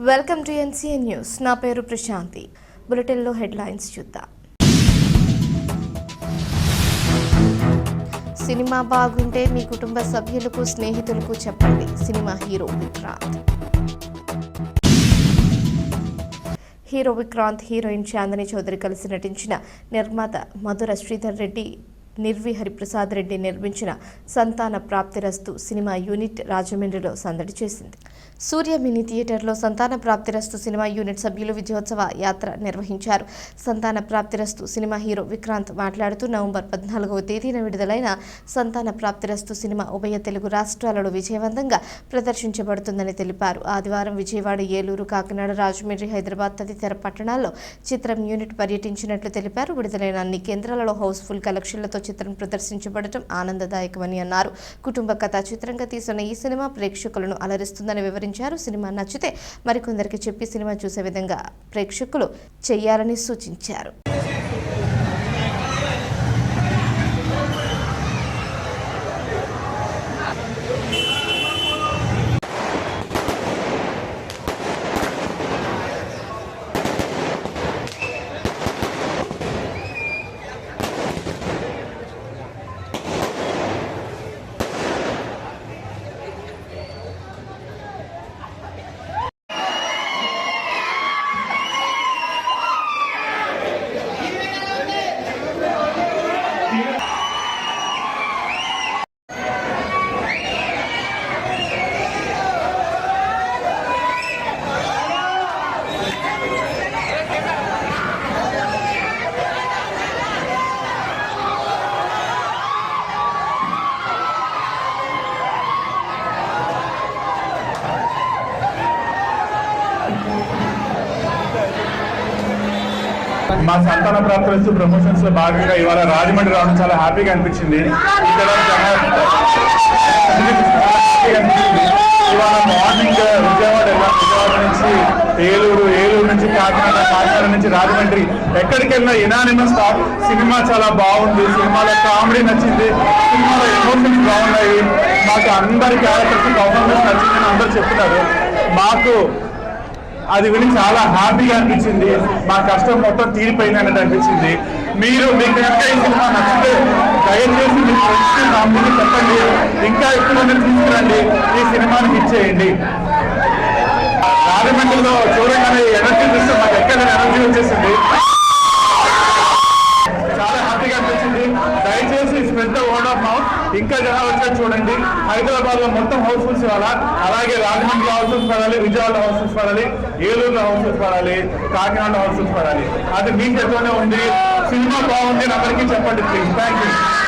Welcome to NCN news. నా పేరు ప్రశాంతి. బులెటిన్లో హెడ్లైన్స్ చూద్దాం. సినిమా బాగుంటే మీ కుటుంబ సభ్యులకు స్నేహితులకు చెప్పండి. Cinema hero Vikrant. Hero Vikrant heroine Chandni Chaudhary కలిసి నటించిన నిర్మాత మధుర శ్రీధర్ రెడ్డి నిర్వి హరిప్రసాద్ రెడ్డి నిర్మించిన సంతాన ప్రాప్తిరస్తు సినిమా యూనిట్ రాజమండ్రిలో సందడి చేసింది. సూర్య మినీ థియేటర్లో సంతాన ప్రాప్తిరస్తు సినిమా యూనిట్ సభ్యులు విజయోత్సవ యాత్ర నిర్వహించారు. సంతాన ప్రాప్తిరస్తు సినిమా హీరో విక్రాంత్ మాట్లాడుతూ నవంబర్ పద్నాలుగవ తేదీన విడుదలైన సంతాన ప్రాప్తిరస్తు సినిమా ఉభయ తెలుగు రాష్ట్రాలలో విజయవంతంగా ప్రదర్శించబడుతుందని తెలిపారు. ఆదివారం విజయవాడ ఏలూరు కాకినాడ రాజమండ్రి హైదరాబాద్ తదితర పట్టణాల్లో చిత్రం యూనిట్ పర్యటించినట్లు తెలిపారు. విడుదలైన అన్ని కేంద్రాలలో హౌస్ఫుల్ కలెక్షన్లతో చిత్రం ప్రదర్శించబడటం ఆనందదాయకమని అన్నారు. కుటుంబ కథా చిత్రంగా తీసిన ఈ సినిమా ప్రేక్షకులను అలరిస్తుందని వివరించారు. సినిమా నచ్చితే మరికొందరికి చెప్పి సినిమా చూసే విధంగా ప్రేక్షకులు చేయాలని సూచించారు. మా సంతాన ప్రాప్తి ప్రమోషన్స్లో భాగంగా ఇవాళ రాజమండ్రి రావడం చాలా హ్యాపీగా అనిపించింది. ఇక్కడ ఇవాళ మార్నింగ్ విజయవాడ విజయవాడ నుంచి ఏలూరు ఏలూరు నుంచి కాకినాడ కాకినాడ నుంచి రాజమండ్రి. ఎక్కడికి వెళ్ళినా ఇనానిమస్ టాక్ సినిమా చాలా బాగుంది. సినిమాలో కామెడీ నచ్చింది. సినిమాలో ఎమోషన్స్ బాగున్నాయి. మాకు అందరి క్యారెక్టర్స్ పర్ఫార్మెన్స్ నచ్చిందని అందరూ చెప్తున్నారు. మాకు అది విని చాలా హ్యాపీగా అనిపించింది. మా కష్టం మొత్తం తీరిపోయింది అనిపించింది. మీరు మీకు కనుక ఈ సినిమా నచ్చితే దయచేసి మీ ఫ్రెండ్స్ చెప్పండి. ఇంకా ఎక్కువ మందిని తీసుకురండి. ఈ సినిమాని ఇచ్చేయండి రాజమండ్రిలో చూడగానే ఎనర్జీ చూస్తే మాకు ఎక్కడ ఎనర్జీ వచ్చేసింది చాలా హ్యాపీగా అనిపించింది దయచేసి spread the word of mouth ఇంకా జనాలు వచ్చేది చూడండి. హైదరాబాద్లో మొత్తం హౌస్ఫుల్స్ ఇవ్వాలా అలాగే రాజమండ్రి హౌస్ఫుల్స్ పడాలి విజయవాడ హౌస్ఫుల్స్ పడాలి ఏలూరులో హౌస్ఫుల్స్ పడాలి కాకినాడ హౌస్ఫుల్స్ పడాలి. అది మీ చేతిలోనే ఉంది. సినిమా బాగుంది అందరికీ చెప్పండి ప్లీజ్ థ్యాంక్ యూ